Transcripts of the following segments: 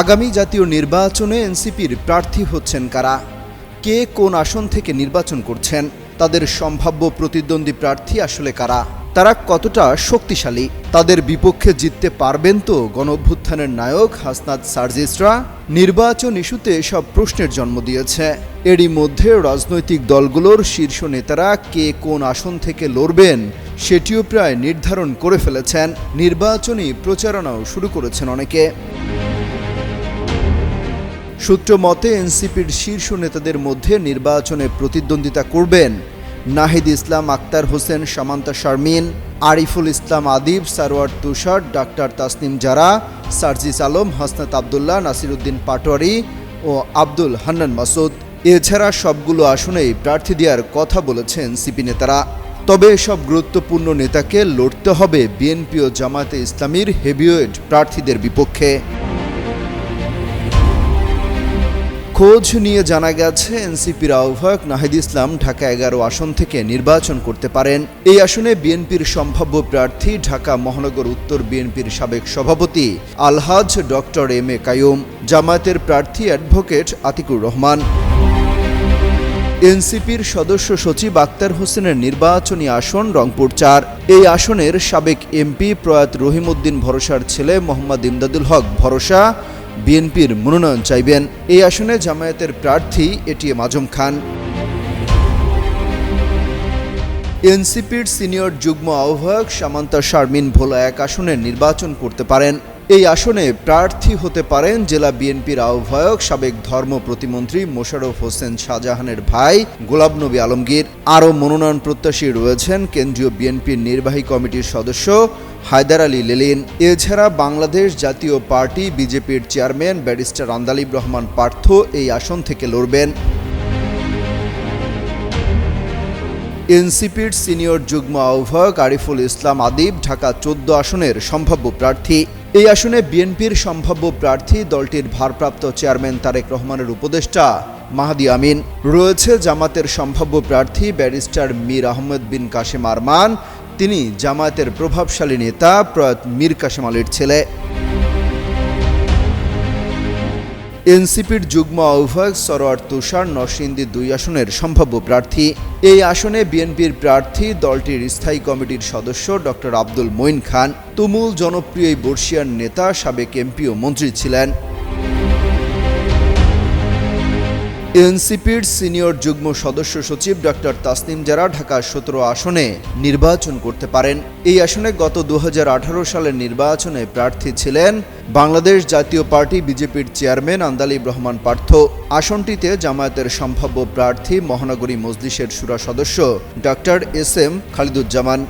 আগামী জাতীয় নির্বাচনে এনসিপির প্রার্থী হচ্ছেন কারা? কে কোন আসন থেকে নির্বাচন করছেন? তাদের সম্ভাব্য প্রতিদ্বন্দ্বী প্রার্থী আসলে কারা? তারা কতটা শক্তিশালী? তাদের বিপক্ষে জিততে পারবেন তো গণঅভ্যুত্থানের নায়ক হাসনাত সার্জিসরা? নির্বাচন ইস্যুতে সব প্রশ্নের জন্ম দিয়েছে। এরই মধ্যে রাজনৈতিক দলগুলোর শীর্ষ নেতারা কে কোন আসন থেকে লড়বেন সেটিও প্রায় নির্ধারণ করে ফেলেছেন। নির্বাচনী প্রচারণাও শুরু করেছেন অনেকে। সূত্র মতে, এনসিপির শীর্ষ নেতাদের মধ্যে নির্বাচনে প্রতিদ্বন্দ্বিতা করবেন নাহিদ ইসলাম, আক্তার হোসেন, সামান্তা শারমিন, আরিফুল ইসলাম আদিব, সারোয়ার তুষার, ডাক্তার তাসনিম জারা, সার্জিস আলম, হাসনাত আবদুল্লাহ, নাসিরুদ্দিন পাটোয়ারি ও আব্দুল হান্নান মাসুদ। এছাড়া সবগুলো আসনেই প্রার্থী দেওয়ার কথা বলেছেন সিপি নেতারা। তবে এসব গুরুত্বপূর্ণ নেতাকে লড়তে হবে বিএনপি ও জামায়াতে ইসলামীর হেভিওয়েট প্রার্থীদের বিপক্ষে। খোঁজ নিয়ে জানা গেছে, এনসিপির আহ্বায়ক নাহিদ ইসলাম ঢাকা এগারো আসন থেকে নির্বাচন করতে পারেন। এই আসনে বিএনপির সম্ভাব্য প্রার্থী ঢাকা মহানগর উত্তর বিএনপির সাবেক সভাপতি Alhaj doctor M A Kayum, জামায়াতের প্রার্থী অ্যাডভোকেট আতিকুর রহমান। এনসিপির সদস্য সচিব আক্তার হোসেনের নির্বাচনী আসন রংপুর চার। এই আসনের সাবেক এমপি প্রয়াত রহিমউদ্দিন ভরসার ছেলে মোহাম্মদ ইমদাদুল হক ভরসা বিএনপির মনোনয়ন চাইবেন। এই আসনে জামায়াতের প্রার্থী এটিএম আজম খান। এনসিপির সিনিয়র যুগ্ম আহ্বায়ক সামান্তা শারমিন ভোলা এক আসনে নির্বাচন করতে পারেন। এই আসনে প্রার্থী হতে পারেন জেলা বিএনপির আহ্বায়ক সাবেক ধর্ম প্রতিমন্ত্রী মোশাররফ হোসেন শাহজাহানের ভাই গোলাপ নবী আলমগীর। আরও মনোনয়ন প্রত্যাশী রয়েছেন কেন্দ্রীয় বিএনপির নির্বাহী কমিটির সদস্য হায়দার আলী লেলিন। এছাড়া বাংলাদেশ জাতীয় পার্টি বিজেপির চেয়ারম্যান ব্যারিস্টার আন্দালিব রহমান পার্থ এই আসন থেকে লড়বেন। এনসিপির সিনিয়র যুগ্ম আহ্বায়ক আরিফুল ইসলাম আদিব ঢাকা চোদ্দ আসনের সম্ভাব্য প্রার্থী। এই আসনে বিএনপির সম্ভাব্য প্রার্থী দলটির ভারপ্রাপ্ত চেয়ারম্যান তারেক রহমানের উপদেষ্টা মাহাদি আমিন। রয়েছে জামাতের সম্ভাব্য প্রার্থী ব্যারিস্টার মীর আহমেদ বিন কাশেম আরমান। তিনি জামায়াতের প্রভাবশালী নেতা প্রয়াত মীর কাশেম আলীর ছেলে। এনসিপির যুগ্ম আহ্বায়ক সরোয়ার তুষার নরসিংদী দুই আসনের সম্ভাব্য প্রার্থী। এই আসনে বিএনপির প্রার্থী দলটির স্থায়ী কমিটির সদস্য ডক্টর আব্দুল মঈন খান। তুমুল জনপ্রিয় এই বর্ষিয়ান নেতা সাবেক এমপি ও মন্ত্রী ছিলেন। এনসিপির সিনিয়র যুগ্ম সদস্য সচিব ডক্টর তাসনিম জারা ঢাকা সতেরো আসনে নির্বাচন করতে পারেন। এই আসনে গত দু হাজার আঠারো সালের নির্বাচনে প্রার্থী ছিলেন বাংলাদেশ জাতীয় পার্টি বিজেপির চেয়ারম্যান আন্দালিব রহমান পার্থ। আসনটিতে জামায়াতের সম্ভাব্য প্রার্থী মহানগরী মজলিসের সুরা সদস্য ডক্টর এস এম খালিদুজ্জামান।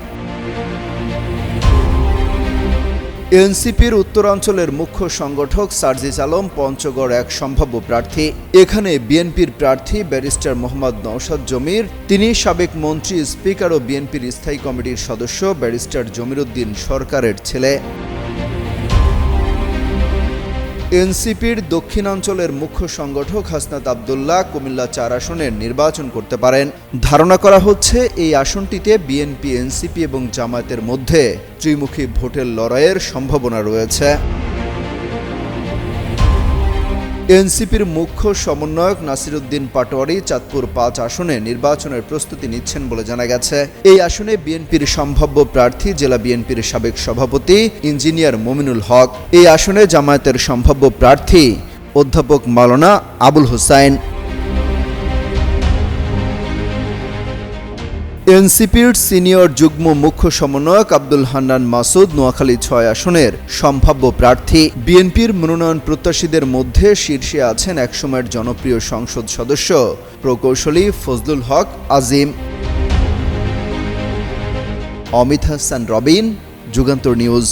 এনসিপির উত্তরাঞ্চলের মুখ্য সংগঠক সার্জিস আলম পঞ্চগড় এক সম্ভাব্য প্রার্থী। এখানে বিএনপির প্রার্থী ব্যারিস্টার মোহাম্মদ নওশাদ জমির, তিনি সাবেক মন্ত্রী, স্পিকার ও বিএনপির স্থায়ী কমিটির সদস্য ব্যারিস্টার জমির উদ্দিন সরকারের ছেলে। এনসিপির দক্ষিণাঞ্চলের মুখ্য সংগঠক হাসনাত আবদুল্লাহ কুমিল্লা চার আসনের নির্বাচন করতে পারেন। ধারণা করা হচ্ছে, এই আসনটিতে বিএনপি, এনসিপি এবং জামায়াতের মধ্যে ত্রিমুখী ভোটের লড়াইয়ের সম্ভাবনা রয়েছে। এনসিপির মুখ্য সমন্বয়ক নাসিরুদ্দিন পাটোয়ারি চাঁদপুর পাঁচ আসনে নির্বাচনের প্রস্তুতি নিচ্ছেন বলে জানা গেছে। এই আসনে বিএনপির সম্ভাব্য প্রার্থী জেলা বিএনপির সাবেক সভাপতি ইঞ্জিনিয়ার মমিনুল হক। এই আসনে জামায়াতের সম্ভাব্য প্রার্থী অধ্যাপক মালনা আবুল হুসাইন এনসিপির সিনিয়র যুগ্ম মুখ্য সমন্বয়ক আব্দুল হান্নান মাসুদ নোয়াখালী ছয় আসনের সম্ভাব্য প্রার্থী বিএনপির মনোনয়ন প্রত্যাশীদের মধ্যে শীর্ষে আছেন একসময়ের জনপ্রিয় সংসদ সদস্য, প্রকৌশলী ফজলুল হক আজিম। অমিত হাসান রবিন, যুগান্তর নিউজ।